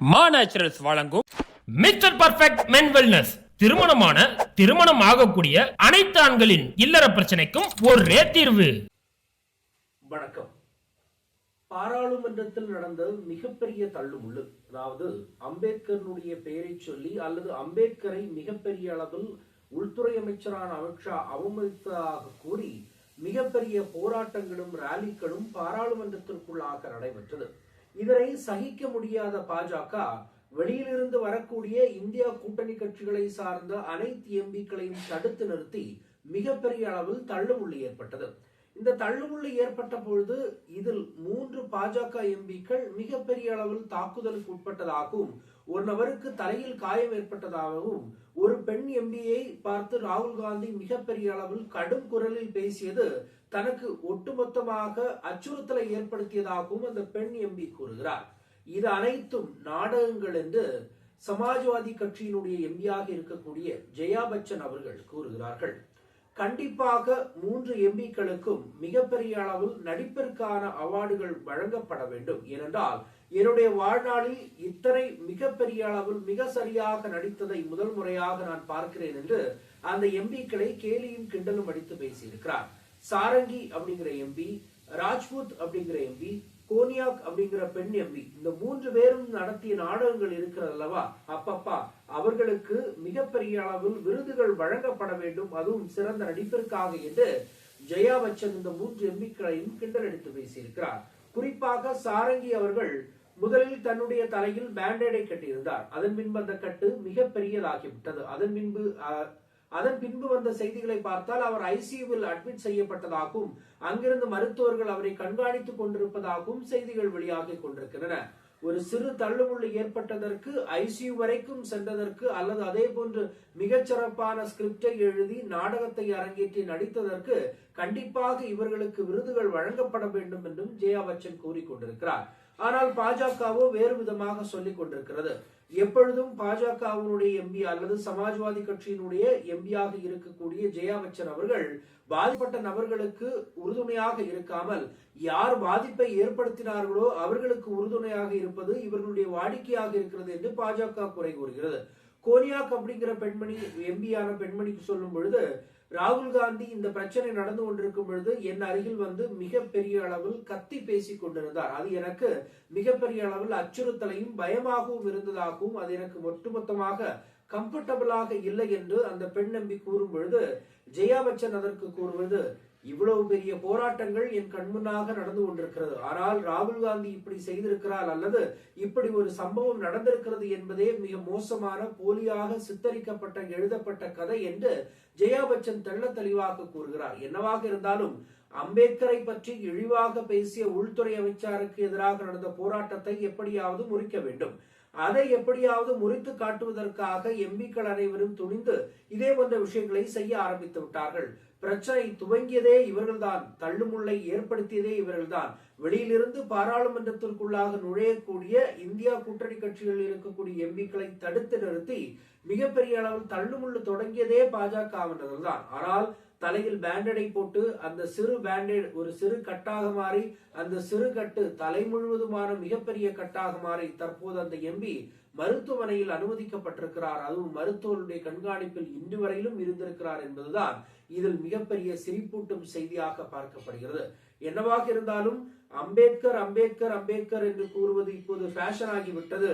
மா நேச்சுரல்ஸ் வழங்கும் mister perfect மென் wellness திருமணமான திருமணம் ஆகக்கூடிய அனைத்து ஆண்களின் இல்லற பிரச்சனைக்கும் ஒரே தீர்வு. வணக்கம். பாராளுமன்றத்தில் நடந்த மிகப்பெரிய தள்ளுமுள்ளு அதாவது அம்பேத்கரனுடைய பெயரை சொல்லி அல்லது அம்பேத்கரை மிகப்பெரிய அளவில் உள்துறை அமைச்சரான அமித்ஷா அவமதித்ததாக கூறி மிகப்பெரிய போராட்டங்களும் ராலிகளும் பாராளுமன்றத்திற்குள்ளாக நடைபெற்றது. இதனை சகிக்க முடியாத பாஜக வெளியிலிருந்து வரக்கூடிய இந்தியா கூட்டணி கட்சிகளை சார்ந்த அனைத்து எம்பிக்களையும் தடுத்து நிறுத்தி மிகப்பெரிய அளவில் தள்ளுமுள்ளு ஏற்பட்டது. இந்த தள்ளுமுள்ளு ஏற்பட்ட பொழுது இதில் மூன்று பாஜக எம்பிக்கள் மிகப்பெரிய அளவில் தாக்குதலுக்கு உட்பட்டதாகவும் ஒரு நபருக்கு தலையில் காயம் ஏற்பட்டதாகவும் ஒரு பெண் எம்பியை பார்த்து ராகுல் காந்தி மிகப்பெரிய அளவில் கடும் குரலில் பேசியது தனக்கு ஒட்டுமொத்தமாக அச்சுறுத்தலை ஏற்படுத்தியதாகவும் அந்த பெண் எம்பி கூறுகிறார். இது அனைத்தும் நாடகங்கள் என்று சமாஜ்வாதி கட்சியினுடைய எம்பியாக இருக்கக்கூடிய ஜெயா பச்சன் அவர்கள் கூறுகிறார்கள். கண்டிப்பாக மூன்று எம்பிக்களுக்கும் மிகப்பெரிய அளவில் நடிப்பிற்கான அவார்டுகள் வழங்கப்பட வேண்டும். ஏனென்றால் என்னுடைய வாழ்நாளில் இத்தனை மிகப்பெரிய அளவில் மிக சரியாக நடித்ததை முதல் முறையாக நான் பார்க்கிறேன் என்று அந்த எம்பிக்களை கேலியும் கிண்டலும் அடித்து பேசியிருக்கிறார். சாரங்கி அப்படிங்கிற எம்பி ராஜ்புத் அப்படிங்கிற எம்பி கோனியாக் அப்படிங்கிற பெண் எம்பி. இந்த மூன்று பேரும் நடத்திய நாடகங்கள் இருக்கிறது அல்லவா? அப்பப்பா அவர்களுக்கு மிகப்பெரிய அளவில் விருதுகள் வழங்கப்பட வேண்டும். அதுவும் சிறந்த நடிப்பிற்காக என்று ஜெயா பச்சன் இந்த மூன்று எம்பிக்களையும் கிண்டல் எடுத்து பேசியிருக்கிறார். குறிப்பாக சாரங்கி அவர்கள் முதலில் தன்னுடைய தலையில் பேண்டேடை கட்டியிருந்தார். அதன் பின்பு அந்த கட்டு மிக பெரியதாகிவிட்டது அதன் பின்பு அஹ், அதன் பின்பு வந்த செய்திகளை பார்த்தால் அவர் ஐசியூவில் அட்மிட் செய்யப்பட்டதாகவும் அங்கிருந்து மருத்துவர்கள் அவரை கண்காணித்துக் கொண்டிருப்பதாகவும் செய்திகள் வெளியாகி கொண்டிருக்கின்றன. ஒரு சிறு தள்ளுமுள்ளு ஏற்பட்டதற்கு ஐசியூ வரைக்கும் சென்றதற்கு அல்லது அதே போன்று மிகச்சிறப்பான ஸ்கிரிப்டை எழுதி நாடகத்தை அரங்கேற்றி நடித்ததற்கு கண்டிப்பாக இவர்களுக்கு விருதுகள் வழங்கப்பட வேண்டும் என்றும் ஜெயா பச்சன் கூறிக்கொண்டிருக்கிறார் ஆனால் பாஜகவோ வேறு விதமாக சொல்லிக் கொண்டிருக்கிறது. எப்பொழுதும் பாஜகவினுடைய எம்பி அல்லது சமாஜ்வாதி கட்சியினுடைய எம்பியாக இருக்கக்கூடிய ஜெயா பச்சன் அவர்கள் பாதிப்பட்ட நபர்களுக்கு உறுதுணையாக இருக்காமல் யார் பாதிப்பை ஏற்படுத்தினார்களோ அவர்களுக்கு உறுதுணையாக இருப்பது இவர்களுடைய வாடிக்கையாக இருக்கிறது என்று பாஜக குறை கூறுகிறது. கோனியாக் அப்படிங்கிற பெண்மணி எம்பியான பெண்மணிக்கு சொல்லும் பொழுது ராகுல் காந்தி இந்த பிரச்சனை நடந்து கொண்டிருக்கும் பொழுது என் அருகில் வந்து மிகப்பெரிய அளவில் கத்தி பேசி கொண்டிருந்தார். அது எனக்கு மிகப்பெரிய அளவில் அச்சுறுத்தலையும் பயமாகவும் இருந்ததாகவும் அது எனக்கு ஒட்டுமொத்தமாக கம்ஃபர்டபுளாக இல்லை என்று அந்த பெண் நம்பி கூறும் பொழுது ஜெயா பச்சன் அதற்கு கூறுவது இவ்வளவு பெரிய போராட்டங்கள் என் கண்முன்னாக நடந்து கொண்டிருக்கிறது. ஆனால் ராகுல் காந்தி இப்படி செய்திருக்கிறார் அல்லது இப்படி ஒரு சம்பவம் நடந்திருக்கிறது என்பதே மிக மோசமான போலியாக சித்தரிக்கப்பட்ட எழுதப்பட்ட கதை என்று ஜெயா பச்சன் தெள்ள தெளிவாக கூறுகிறார். என்னவாக இருந்தாலும் அம்பேத்கரை பற்றி இழிவாக பேசிய உள்துறை அமைச்சருக்கு எதிராக நடந்த போராட்டத்தை எப்படியாவது முறிக்க வேண்டும். அதை எப்படியாவது முறித்து காட்டுவதற்காக எம்பிக்கள் அனைவரும் துணிந்து இதே போன்ற விஷயங்களை செய்ய ஆரம்பித்து விட்டார்கள். பிரச்சனை துவங்கியதே இவர்கள்தான். தள்ளுமுள்ளை ஏற்படுத்தியதே இவர்கள்தான். வெளியிலிருந்து பாராளுமன்றத்திற்குள்ளாக நுழையக்கூடிய இந்தியா கூட்டணி கட்சிகளில் இருக்கக்கூடிய எம்பிக்களை தடுத்து நிறுத்தி மிகப்பெரிய அளவில் தள்ளுமுள்ளு தொடங்கியதே பாஜகவினர்கள் தான் ஆனால் தலையில் பேண்டடை போட்டு அந்த சிறு பேண்டேட் ஒரு சிறு கட்டாக மாறி அந்த சிறு கட்டு தலை முழுவதுமான மிகப்பெரிய கட்டாக மாறி தற்போது அந்த எம்பி மருத்துவமனையில் அனுமதிக்கப்பட்டிருக்கிறார். அதுவும் மருத்துவருடைய கண்காணிப்பில் இன்று வரையிலும் இருந்திருக்கிறார் என்பதுதான் இதில் மிகப்பெரிய சிரிப்பூட்டும் செய்தியாக பார்க்கப்படுகிறது. என்னவாக இருந்தாலும் அம்பேத்கர் அம்பேத்கர் அம்பேத்கர் என்று கூறுவது இப்போது ஃபேஷன் ஆகிவிட்டது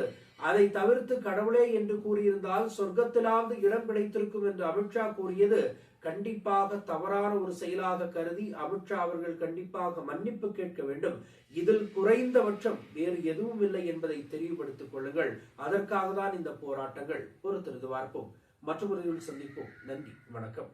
அதை தவிர்த்து கடவுளே என்று கூறியிருந்தால் சொர்க்கத்திலாவது இடம் கிடைத்திருக்கும் என்று அமித்ஷா கூறியது கண்டிப்பாக தவறான ஒரு செயலாக கருதி அமித்ஷா அவர்கள் கண்டிப்பாக மன்னிப்பு கேட்க வேண்டும். இதில் குறைந்தபட்சம் வேறு எதுவும் இல்லை என்பதை தெளிவுபடுத்திக் கொள்ளுங்கள். அதற்காக தான் இந்த போராட்டங்கள். பொறுத்திருந்து பார்ப்போம். மற்றொரு சந்திப்போம். நன்றி. வணக்கம்.